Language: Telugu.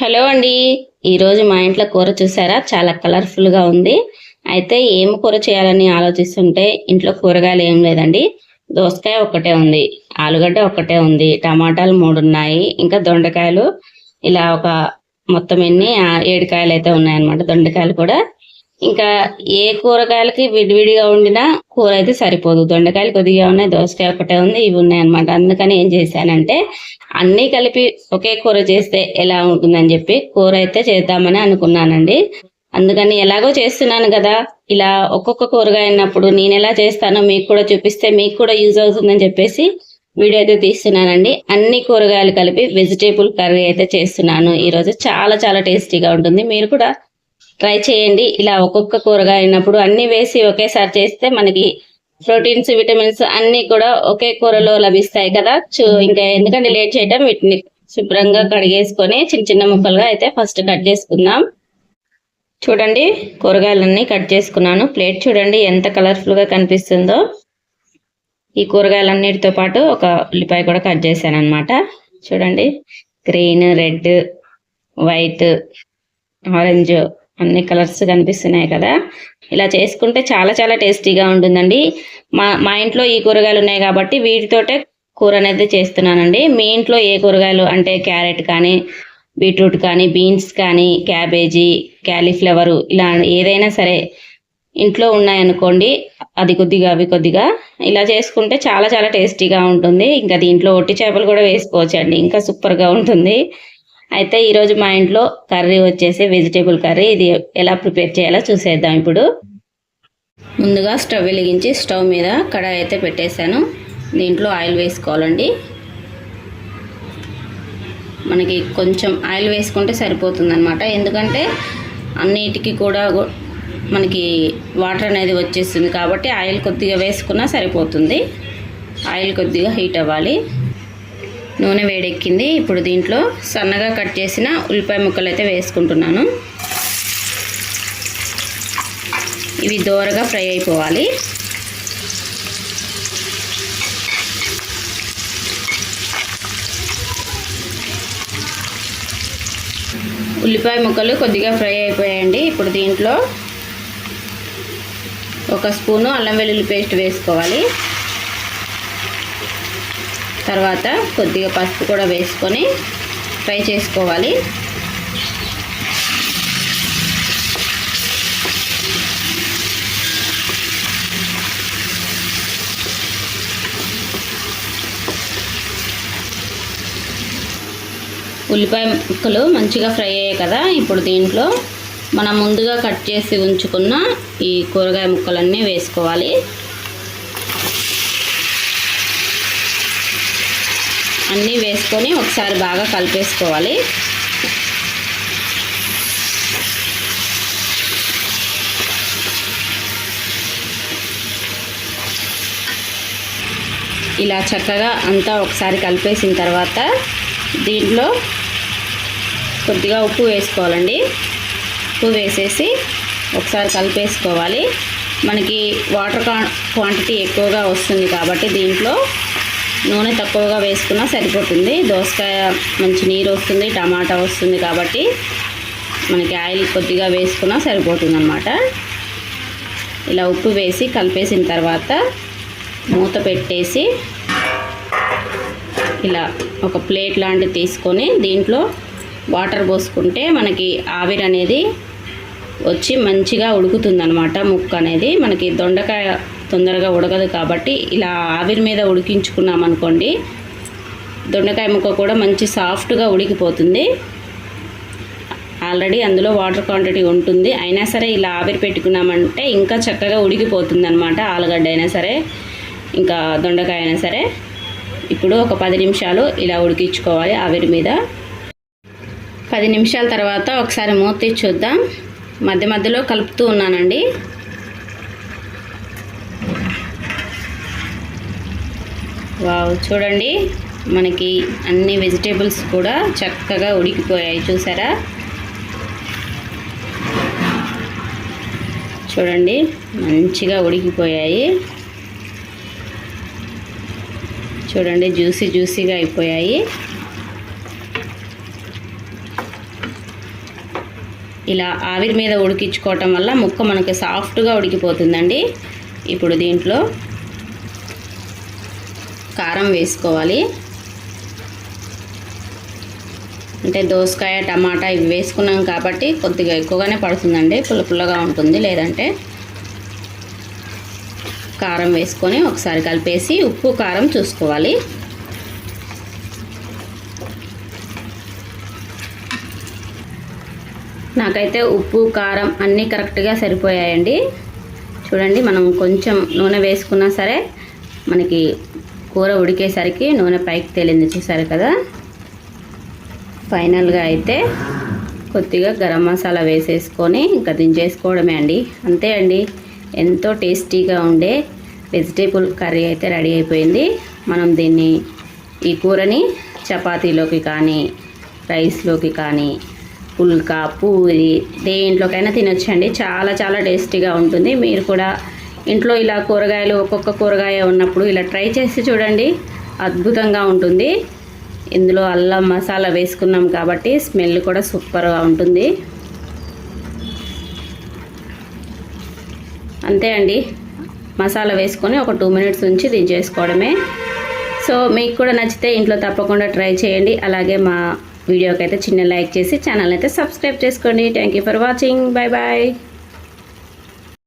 హలో అండి. ఈరోజు మా ఇంట్లో కూర చూసారా? చాలా కలర్ఫుల్గా ఉంది. అయితే ఏం కూర చేయాలని ఆలోచిస్తుంటే ఇంట్లో కూరగాయలు ఏం లేదండి. దోసకాయ ఒకటే ఉంది ఆలుగడ్డ ఒకటే ఉంది టమాటాలు మూడు ఉన్నాయి ఇంకా దొండకాయలు. ఇలా ఒక మొత్తం ఎన్ని ఏడుకాయలు అయితే ఉన్నాయన్నమాట. దొండకాయలు కూడా ఇంకా ఏ కూరగాయలకి విడివిడిగా వండినా కూర అయితే సరిపోదు. దొండకాయలు కొద్దిగా ఉన్నాయి దోసకాయ ఒకటే ఉంది ఇవి ఉన్నాయి అనమాట అందుకని ఏం చేశానంటే అన్నీ కలిపి ఒకే కూర చేస్తే ఎలా ఉంటుందని చెప్పి కూర అయితే చేద్దామని అనుకున్నానండి. అందుకని ఎలాగో చేస్తున్నాను కదా ఇలా ఒక్కొక్క కూరగాయ అయినప్పుడు నేను ఎలా చేస్తానో మీకు కూడా చూపిస్తే మీకు కూడా యూజ్ అవుతుందని చెప్పేసి వీడియో అయితే తీస్తున్నానండి. అన్ని కూరగాయలు కలిపి వెజిటేబుల్ కర్రీ అయితే చేస్తున్నాను. ఈరోజు చాలా చాలా టేస్టీగా ఉంటుంది. మీరు కూడా ట్రై చేయండి. ఇలా ఒక్కొక్క కూరగాయ అయినప్పుడు అన్ని వేసి ఒకేసారి చేస్తే మనకి ప్రోటీన్స్ విటమిన్స్ అన్ని కూడా ఒకే కూరలో లభిస్తాయి కదా. చూ ఇంకా ఎందుకంటే లేట్ చేయడం వీటిని శుభ్రంగా కడిగేసుకొని చిన్న చిన్న ముక్కలుగా అయితే ఫస్ట్ కట్ చేసుకుందాం. చూడండి కూరగాయలన్నీ కట్ చేసుకున్నాను. ప్లేట్ చూడండి ఎంత కలర్ఫుల్గా కనిపిస్తుందో. ఈ కూరగాయలన్నిటితో పాటు ఒక ఉల్లిపాయ కూడా కట్ చేశాను అనమాట చూడండి గ్రీన్ రెడ్ వైట్ ఆరెంజ్ అన్ని కలర్స్ కనిపిస్తున్నాయి కదా. ఇలా చేసుకుంటే చాలా చాలా టేస్టీగా ఉంటుందండి. మా మా ఇంట్లో ఈ కూరగాయలు ఉన్నాయి కాబట్టి వీటితోటే కూర అనేది చేస్తున్నానండి. మీ ఇంట్లో ఏ కూరగాయలు అంటే క్యారెట్ కానీ బీట్రూట్ కానీ బీన్స్ కానీ క్యాబేజీ క్యాలీఫ్లవరు ఇలా ఏదైనా సరే ఇంట్లో ఉన్నాయనుకోండి అది కొద్దిగా అవి కొద్దిగా ఇలా చేసుకుంటే చాలా చాలా టేస్టీగా ఉంటుంది. ఇంకా దీంట్లో ఒట్టి చేపలు కూడా వేసుకోవచ్చు అండి ఇంకా సూపర్గా ఉంటుంది. అయితే ఈరోజు మా ఇంట్లో కర్రీ వచ్చేసి వెజిటేబుల్ కర్రీ. ఇది ఎలా ప్రిపేర్ చేయాలో చూసేద్దాం ఇప్పుడు. ముందుగా స్టవ్ వెలిగించి స్టవ్ మీద కడాయి అయితే పెట్టేశాను. దీంట్లో ఆయిల్ వేసుకోవాలండి. మనకి కొంచెం ఆయిల్ వేసుకుంటే సరిపోతుంది అనమాట ఎందుకంటే అన్నిటికీ కూడా మనకి వాటర్ అనేది వచ్చేస్తుంది కాబట్టి ఆయిల్ కొద్దిగా వేసుకున్నా సరిపోతుంది. ఆయిల్ కొద్దిగా హీట్ అవ్వాలి. నూనె వేడెక్కింది. ఇప్పుడు దీంట్లో సన్నగా కట్ చేసిన ఉల్లిపాయ ముక్కలు అయితే వేసుకుంటున్నాను. ఇవి దోరగా ఫ్రై అయిపోవాలి. ఉల్లిపాయ ముక్కలు కొద్దిగా ఫ్రై అయిపోయాయండి. ఇప్పుడు దీంట్లో ఒక స్పూను అల్లం వెల్లుల్లి పేస్ట్ వేసుకోవాలి. తర్వాత కొద్దిగా పసుపు కూడా వేసుకొని ఫ్రై చేసుకోవాలి. ఉల్లిపాయ ముక్కలు మంచిగా ఫ్రై అయ్యాయి కదా ఇప్పుడు దీంట్లో మనం ముందుగా కట్ చేసి ఉంచుకున్న ఈ కూరగాయ ముక్కలన్నీ వేసుకోవాలి. అన్నీ వేసుకొని ఒకసారి బాగా కలిపేసుకోవాలి. ఇలా చక్కగా అంతా ఒకసారి కలిపేసిన తర్వాత దీంట్లో కొద్దిగా ఉప్పు వేసుకోవాలండి. ఉప్పు వేసేసి ఒకసారి కలిపేసుకోవాలి. మనకి వాటర్ క్వాంటిటీ ఎక్కువగా వస్తుంది కాబట్టి దీంట్లో నూనె తక్కువగా వేసుకున్నా సరిపోతుంది. దోసకాయ మంచి నీరు వస్తుంది టమాటా వస్తుంది కాబట్టి మనకి ఆయిల్ కొద్దిగా వేసుకున్నా సరిపోతుంది అనమాట ఇలా ఉప్పు వేసి కలిపేసిన తర్వాత మూత పెట్టేసి ఇలా ఒక ప్లేట్ లాంటిది తీసుకొని దీంట్లో వాటర్ పోసుకుంటే మనకి ఆవిరి అనేది వచ్చి మంచిగా ఉడుకుతుంది అనమాట ముక్క అనేది మనకి దొండకాయ తొందరగా ఉడకదు కాబట్టి ఇలా ఆవిరి మీద ఉడికించుకున్నాం అనుకోండి దొండకాయ ముక్క కూడా మంచి సాఫ్ట్గా ఉడికిపోతుంది. ఆల్రెడీ అందులో వాటర్ క్వాంటిటీ ఉంటుంది. అయినా సరే ఇలా ఆవిరి పెట్టుకున్నామంటే ఇంకా చక్కగా ఉడికిపోతుంది అనమాట ఆలుగడ్డ అయినా సరే ఇంకా దొండకాయ అయినా సరే. ఇప్పుడు ఒక పది నిమిషాలు ఇలా ఉడికించుకోవాలి ఆవిరి మీద. పది నిమిషాల తర్వాత ఒకసారి మూత తీసి చూద్దాం. మధ్య మధ్యలో కలుపుతూ ఉన్నానండి. వావ్ చూడండి. మనకి అన్ని వెజిటేబుల్స్ కూడా చక్కగా ఉడికిపోయాయి చూసారా? చూడండి మంచిగా ఉడికిపోయాయి. చూడండి జ్యూసీ జ్యూసీగా అయిపోయాయి. ఇలా ఆవిరి మీద ఉడికించుకోవటం వల్ల ముక్క మనకి సాఫ్ట్గా ఉడికిపోతుందండి. ఇప్పుడు దీంట్లో కారం వేసుకోవాలి. అంటే దోసకాయ టమాటా ఇవి వేసుకున్నాం కాబట్టి కొద్దిగా ఎక్కువగానే పడుతుందండి. పుల్ల పుల్లగా ఉంటుంది. లేదంటే కారం వేసుకొని ఒకసారి కలిపేసి ఉప్పు కారం చూసుకోవాలి. నాకైతే ఉప్పు కారం అన్నీ కరెక్ట్గా సరిపోయాయండి. చూడండి మనం కొంచెం నూనె వేసుకున్నా సరే మనకి కూర ఉడికేసరికి నూనె పైకి తేలింది చూసారు కదా. ఫైనల్గా అయితే కొద్దిగా గరం మసాలా వేసేసుకొని ఇంకా దించేసుకోవడమే అండి. అంతే అండి. ఎంతో టేస్టీగా ఉండే వెజిటేబుల్ కర్రీ అయితే రెడీ అయిపోయింది. మనం దీన్ని ఈ కూరని చపాతీలోకి కానీ రైస్లోకి కానీ పుల్కా పూరి దేంట్లోకైనా తినొచ్చండి. చాలా చాలా టేస్టీగా ఉంటుంది. మీరు కూడా ఇంట్లో ఇలా కూరగాయలు ఒక్కొక్క కూరగాయ ఉన్నప్పుడు ఇలా ట్రై చేసి చూడండి. అద్భుతంగా ఉంటుంది. ఇందులో అల్లం మసాలా వేసుకున్నాం కాబట్టి స్మెల్ కూడా సూపర్గా ఉంటుంది. అంతే అండి. మసాలా వేసుకొని ఒక టూ మినిట్స్ ఉంచి దించేసుకోవడమే. సో మీకు కూడా నచ్చితే ఇంట్లో తప్పకుండా ట్రై చేయండి. అలాగే మా వీడియోకి అయితే చిన్న లైక్ చేసి ఛానల్ అయితే సబ్స్క్రైబ్ చేసుకోండి. Thank you for watching bye bye